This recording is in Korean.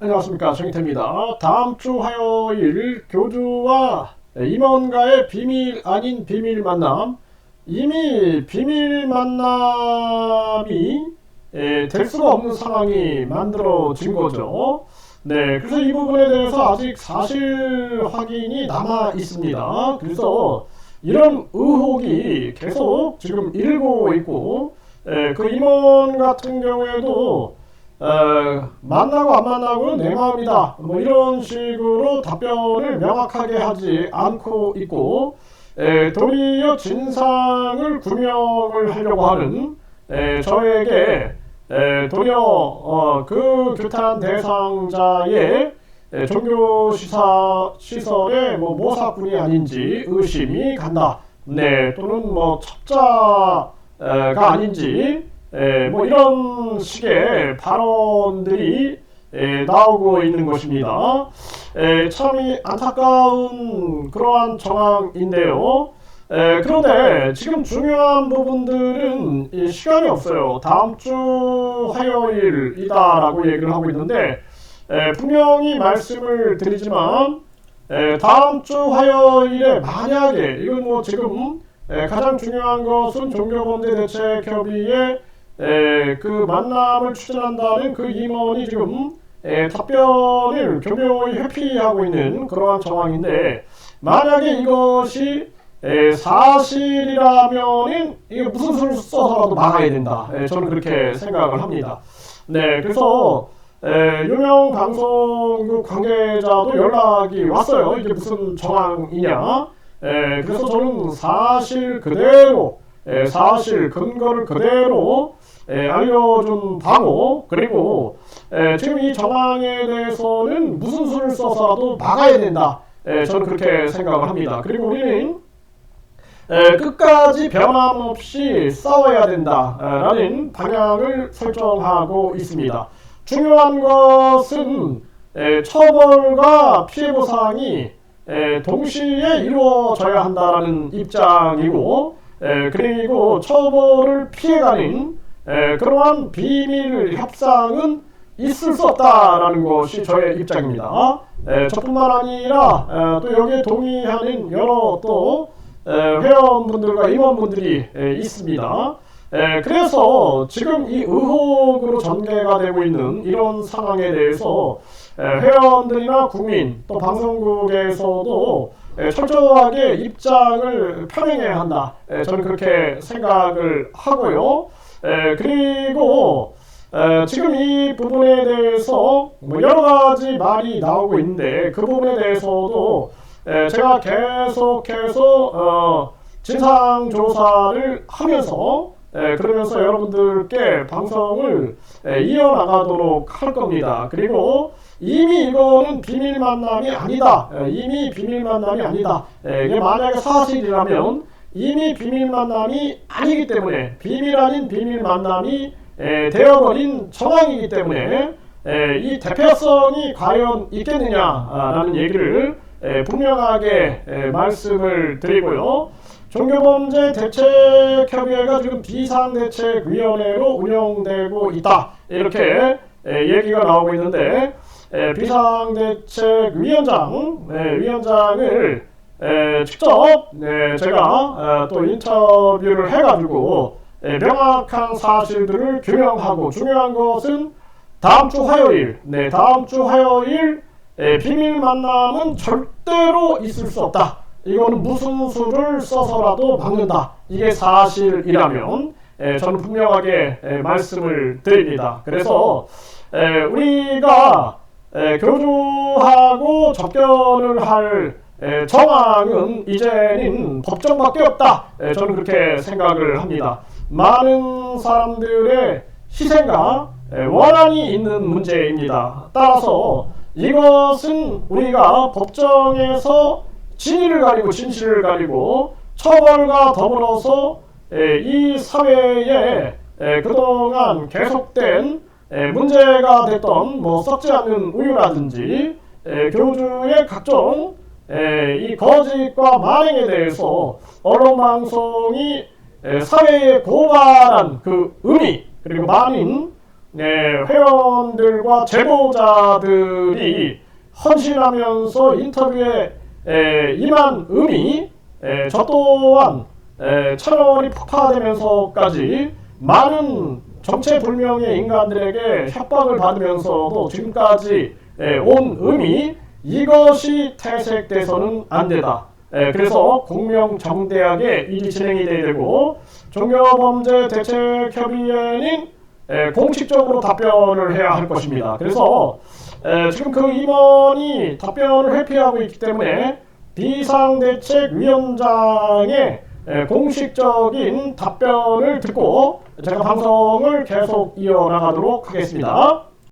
안녕하십니까 정희태입니다. 다음 주 화요일 교주와 임원가의 비밀 아닌 비밀 만남 이미 비밀 만남이 에, 될 수가 없는 상황이 만들어진 거죠. 네, 그래서 이 부분에 대해서 아직 사실 확인이 남아 있습니다. 그래서 이런 의혹이 계속 지금 일고 있고 에, 그 임원 같은 경우에도 어, 만나고 안 만나고는 내 마음이다. 뭐 이런 식으로 답변을 명확하게 하지 않고 있고 에, 도리어 진상을 규명을 하려고 하는 에, 저에게 에, 도리어 어, 그 규탄 대상자의 에, 종교 시사 시설의 뭐 모사꾼이 아닌지 의심이 간다. 네, 또는 뭐 첩자가 아닌지 에, 뭐 이런 식의 발언들이 에, 나오고 있는 것입니다. 에, 참이 안타까운 그러한 정황인데요. 에, 그런데 지금 중요한 부분들은 이 시간이 없어요. 다음 주 화요일이다라고 얘기를 하고 있는데 에, 분명히 말씀을 드리지만 에, 다음 주 화요일에 만약에 이건 뭐 지금 에, 가장 중요한 것은 종교범죄 대책협의회 에, 그 만남을 추진한다는 그 임원이 지금 에, 답변을 교묘히 회피하고 있는 그러한 정황인데 만약에 이것이 에, 사실이라면은 이게 무슨 수를 써서라도 막아야 된다. 에, 저는 그렇게 생각을 합니다. 네, 그래서 에, 유명 방송국 관계자도 연락이 왔어요. 이게 무슨 정황이냐? 에, 그래서 저는 사실 그대로 에, 사실 근거를 그대로 에, 알려준 바고 그리고 에, 지금 이 정황에 대해서는 무슨 수를 써서라도 막아야 된다. 에, 저는 그렇게 생각을 합니다. 그리고 우리는 에, 끝까지 변함없이 싸워야 된다라는 방향을 설정하고 있습니다. 중요한 것은 에, 처벌과 피해 보상이 에, 동시에 이루어져야 한다라는 입장이고 에, 그리고 처벌을 피해가는 에, 그러한 비밀 협상은 있을 수 없다라는 것이 저의 입장입니다. 에, 저뿐만 아니라 에, 또 여기에 동의하는 여러 또 에, 회원분들과 임원분들이 에, 있습니다. 에, 그래서 지금 이 의혹으로 전개가 되고 있는 이런 상황에 대해서 에, 회원들이나 국민 또 방송국에서도 에, 철저하게 입장을 표명해야 한다. 에, 저는 그렇게 생각을 하고요. 에, 그리고 에, 지금 이 부분에 대해서 뭐 여러 가지 말이 나오고 있는데 그 부분에 대해서도 에, 제가 계속해서 어, 진상 조사를 하면서 에, 그러면서 여러분들께 방송을 에, 이어나가도록 할 겁니다. 그리고 이미 이거는 비밀 만남이 아니다. 에, 이미 비밀 만남이 아니다. 에, 이게 만약에 사실이라면 이미 비밀 만남이 아니기 때문에 비밀 아닌 비밀 만남이 에, 되어버린 정황이기 때문에 에, 이 대표성이 과연 있겠느냐라는 얘기를 에, 분명하게 에, 말씀을 드리고요. 종교범죄 대책협의회가 지금 비상대책위원회로 운영되고 있다. 이렇게 에, 얘기가 나오고 있는데 에, 비상대책위원장 네, 위원장을 에, 직접 네, 제가 에, 또 인터뷰를 해가지고 에, 명확한 사실들을 규명하고 중요한 것은 다음 주 화요일, 네, 다음 주 화요일 에, 비밀 만남은 절대로 있을 수 없다. 이거는 무슨 수를 써서라도 막는다. 이게 사실이라면 에, 저는 분명하게 에, 말씀을 드립니다. 그래서 에, 우리가 에, 교주하고 접견을 할 에, 정황은 이제는 법정밖에 없다. 에, 저는 그렇게 생각을 합니다. 많은 사람들의 희생과 에, 원한이 있는 문제입니다. 따라서 이것은 우리가 법정에서 진위를 가리고 진실을 가리고 처벌과 더불어서 에, 이 사회에 에, 그동안 계속된 에, 문제가 됐던 뭐 썩지 않는 우유라든지 에, 교주의 각종 에, 이 거짓과 만행에 대해서 언론 방송이 에, 사회에 고발한 그 의미 그리고 많은 네, 회원들과 제보자들이 헌신하면서 인터뷰에 에, 임한 의미, 에, 저 또한 에, 채널이 폭파되면서까지 많은 정체불명의 인간들에게 협박을 받으면서도 지금까지 에, 온 의미 이것이 퇴색돼서는 안 되다. 에, 그래서 공명정대하게 일이 진행이 돼야 되고 종교범죄 대책협의회는 에, 공식적으로 답변을 해야 할 것입니다. 그래서 에, 지금 그 임원이 답변을 회피하고 있기 때문에 비상대책위원장의 에, 공식적인 답변을 듣고 제가 방송을 계속 이어나가도록 하겠습니다.